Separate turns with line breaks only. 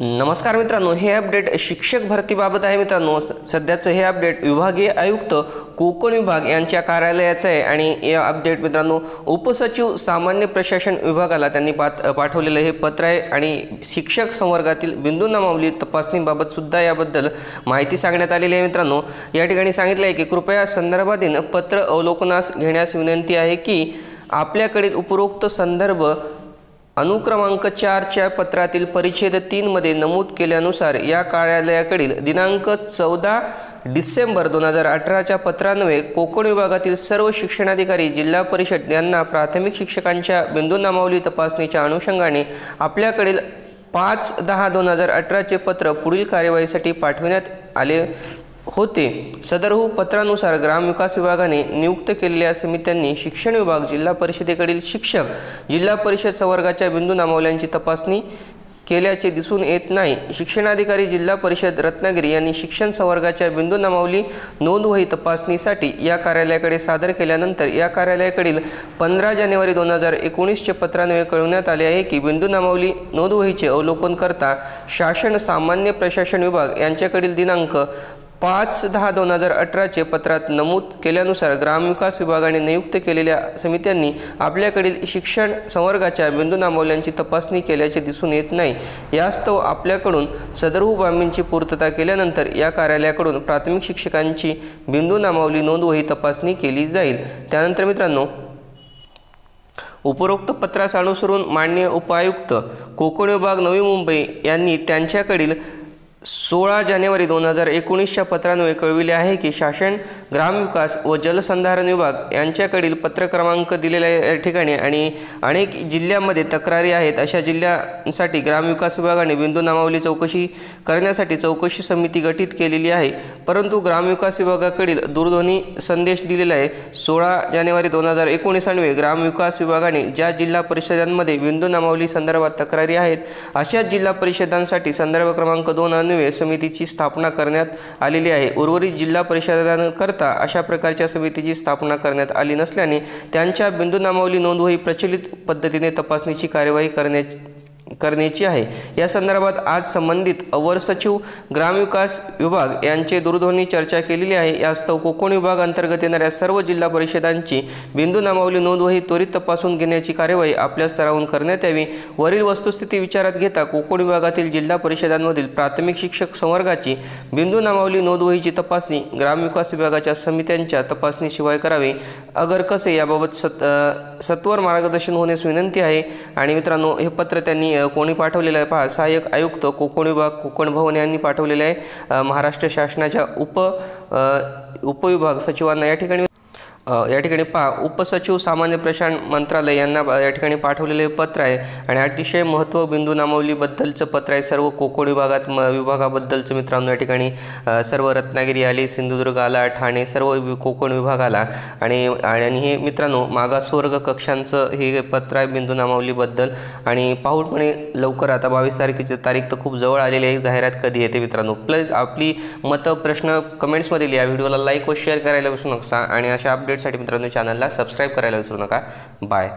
नमस्कार मित्रांनो हे अपडेट शिक्षक भरतीबाबत आहे मित्रांनो. सध्याचं हे अपडेट विभागीय आयुक्त कोकण विभाग यांच्या कार्यालयाचं आहे आणि या अपडेट मित्रांनो उपसचिव सामान्य प्रशासन विभागाला त्यांनी पाठ पाठवलेलं हे पत्र आहे आणि शिक्षक संवर्गातील बिंदू नामावली तपासणीबाबत सुद्धा याबद्दल माहिती सांगण्यात आलेली आहे मित्रांनो. या ठिकाणी सांगितलं आहे की कृपया संदर्भाधीन पत्र अवलोकनास घेण्यास विनंती आहे की आपल्याकडील उपरोक्त संदर्भ अनुक्रमांक चारच्या पत्रातील परिच्छेद तीनमध्ये नमूद केल्यानुसार या कार्यालयाकडील दिनांक चौदा डिसेंबर दोन हजार अठराच्या पत्रान्वये कोकण विभागातील सर्व शिक्षणाधिकारी जिल्हा परिषद यांना प्राथमिक शिक्षकांच्या बिंदू नामावली तपासणीच्या अनुषंगाने आपल्याकडील पाच दहा दोन हजार अठराचे पत्र पुढील कार्यवाहीसाठी पाठविण्यात आले. होते. सदरहू हो पत्रानुसार ग्रामविकास विभागाने नियुक्त केलेल्या समित्यांनी शिक्षण विभाग जिल्हा परिषदेकडील शिक्षक जिल्हा परिषद संवर्गाच्या बिंदू नामावल्यांची तपासणी केल्याचे दिसून येत नाही. शिक्षणाधिकारी जिल्हा परिषद रत्नागिरी यांनी शिक्षण संवर्गाच्या बिंदू नमावली नोंदवही तपासणीसाठी या कार्यालयाकडे सादर केल्यानंतर या कार्यालयाकडील पंधरा जानेवारी दोन हजार एकोणीसचे पत्रान्वये कळवण्यात आले आहे की बिंदू नमावली नोंदवहीचे अवलोकन करता शासन सामान्य प्रशासन विभाग यांच्याकडील दिनांक पाच दहा दोन हजार अठराचे पत्रात नमूद केल्यानुसार ग्रामविकास विभागाने नियुक्त केलेल्या समित्यांनी आपल्याकडील शिक्षण संवर्गाच्या बिंदू नामवल्यांची तपासणी केल्याचे दिसून येत नाही. यास्तव आपल्याकडून सदरहू बाबींची पूर्तता केल्यानंतर या कार्यालयाकडून प्राथमिक शिक्षकांची बिंदू नामावली नोंदवही तपासणी केली जाईल. त्यानंतर मित्रांनो उपरोक्त पत्रास अनुसरून मान्य उपायुक्त कोकण विभाग नवी मुंबई यांनी त्यांच्याकडील सोळा जानेवारी दोन हजार एकोणीसच्या पत्रान्वये कळविले आहे की शासन ग्रामविकास व जलसंधारण विभाग यांच्याकडील पत्र क्रमांक दिलेल्या या ठिकाणी आणि अनेक जिल्ह्यांमध्ये तक्रारी आहेत. अशा जिल्ह्यांसाठी ग्रामविकास विभागाने बिंदू नामावली चौकशी करण्यासाठी चौकशी समिती गठीत केलेली आहे. परंतु ग्रामविकास विभागाकडील दूरध्वनी संदेश दिलेला आहे. सोळा जानेवारी दोन हजार एकोणीस अन्वये ग्रामविकास विभागाने ज्या जिल्हा परिषदांमध्ये बिंदू नामावली संदर्भात तक्रारी आहेत अशाच जिल्हा परिषदांसाठी संदर्भ क्रमांक दोन अन्वये समितीची स्थापना करण्यात आलेली आहे. उर्वरित जिल्हा परिषदांकरता अशा प्रकारच्या समितीची स्थापना करण्यात आली नसल्याने त्यांच्या बिंदू नामावली नोंदवही प्रचलित पद्धतीने तपासणीची कार्यवाही करण्याची करण्याची आहे. या संदर्भात आज संबंधित अवर सचिव ग्रामविकास विभाग यांचे दूरध्वनी चर्चा केलेली आहे. यास्तव कोकण विभाग अंतर्गत येणाऱ्या सर्व जिल्हा परिषदांची बिंदू नामावली नोंदवही त्वरित तपासून घेण्याची कार्यवाही आपल्या स्तरावरून करण्यात यावी. वरील वस्तुस्थिती विचारात घेता कोकण विभागातील जिल्हा परिषदांमधील प्राथमिक शिक्षक संवर्गाची बिंदू नामावली नोंदवहीची तपासणी ग्रामविकास विभागाच्या समित्यांच्या तपासणीशिवाय करावी. अगर कसे याबाबत सत सत्वर मार्गदर्शन होण्यास विनंती आहे. आणि मित्रांनो हे पत्र त्यांनी कोणी पाठवलेलं आहे? पहा सहाय्यक आयुक्त कोकण विभाग कोकण भवन यांनी पाठवलेलं आहे. महाराष्ट्र शासनाच्या उप उपविभाग सचिवांना या ठिकाणी या ठिकाणी पहा उपसचिव सामान्य प्रशासन मंत्रालय यांना या ठिकाणी पाठवलेले पत्र आहे आणि अतिशय महत्त्व बिंदू नामावलीबद्दलचं पत्र आहे. सर्व कोकण विभागात म विभागाबद्दलचं मित्रांनो या ठिकाणी सर्व रत्नागिरी आली सिंधुदुर्ग आला ठाणे सर्व वि- कोकण विभाग आला आणि आणि हे मित्रांनो मागासवर्ग कक्षांचं हे पत्र आहे बिंदू नामावलीबद्दल आणि पाहूनपणे लवकर आता बावीस तारखेची तारीख तर खूप जवळ आलेली आहे जाहिरात कधी येते मित्रांनो. प्लस आपली मतं प्रश्न कमेंट्समध्ये लिहा व्हिडिओला लाईक व शेअर करायला विसरू नका आणि अशा अपडेटसाठी मित्रांनो चॅनलला सबस्क्राईब करायला विसरू नका. बाय